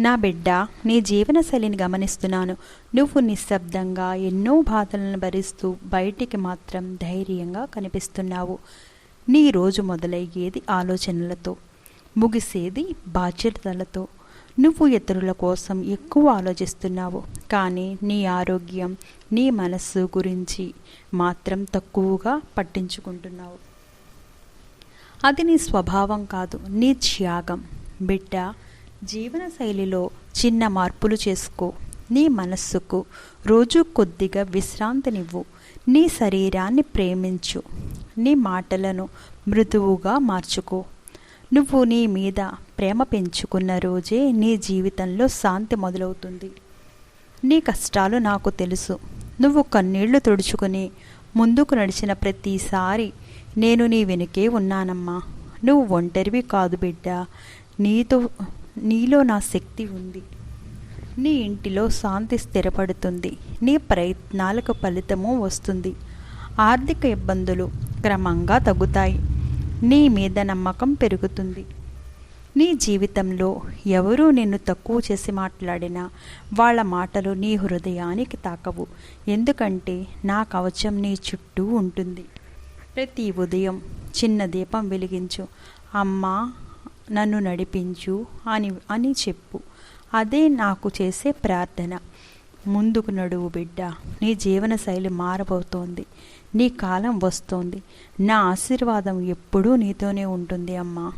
నా బిడ్డ నీ జీవనశైలిని గమనిస్తున్నాను. నువ్వు నిశ్శబ్దంగా ఎన్నో బాధలను భరిస్తూ బయటికి మాత్రం ధైర్యంగా కనిపిస్తున్నావు. నీ రోజు మొదలయ్యేది ఆలోచనలతో ముగిసేది బాధ్యతలతో. నువ్వు ఇతరుల కోసం ఎక్కువ ఆలోచిస్తున్నావు కానీ నీ ఆరోగ్యం నీ మనస్సు గురించి మాత్రం తక్కువగా పట్టించుకుంటున్నావు. అది నీ స్వభావం కాదు నీ త్యాగం. బిడ్డ జీవనశైలిలో చిన్న మార్పులు చేసుకో. నీ మనస్సుకు రోజు కొద్దిగా విశ్రాంతినివ్వు. నీ శరీరాన్ని ప్రేమించు. నీ మాటలను మృదువుగా మార్చుకో. నువ్వు నీ మీద ప్రేమ పెంచుకున్న రోజే నీ జీవితంలో శాంతి మొదలవుతుంది. నీ కష్టాలు నాకు తెలుసు. నువ్వు కన్నీళ్ళు తుడుచుకుని ముందుకు నడిచిన ప్రతిసారి నేను నీ వెనుకే ఉన్నానమ్మా. నువ్వు ఒంటరివి కాదు బిడ్డ. నీతో నీలో నా శక్తి ఉంది. నీ ఇంటిలో శాంతి స్థిరపడుతుంది. నీ ప్రయత్నాలకు ఫలితము వస్తుంది. ఆర్థిక ఇబ్బందులు క్రమంగా తగ్గుతాయి. నీ మీద నమ్మకం పెరుగుతుంది. నీ జీవితంలో ఎవరూ నిన్ను తక్కువ చేసి మాట్లాడినా వాళ్ళ మాటలు నీ హృదయానికి తాకవు. ఎందుకంటే నా కవచం నీ చుట్టూ ఉంటుంది. ప్రతి ఉదయం చిన్న దీపం వెలిగించు. అమ్మా నన్ను నడిపించు అని అని చెప్పు. అదే నాకు చేసే ప్రార్థన. ముందుకు నడువు బిడ్డ నీ జీవనశైలి మారబోతోంది. నీ కాలం వస్తోంది. నా ఆశీర్వాదం ఎప్పుడూ నీతోనే ఉంటుంది అమ్మా.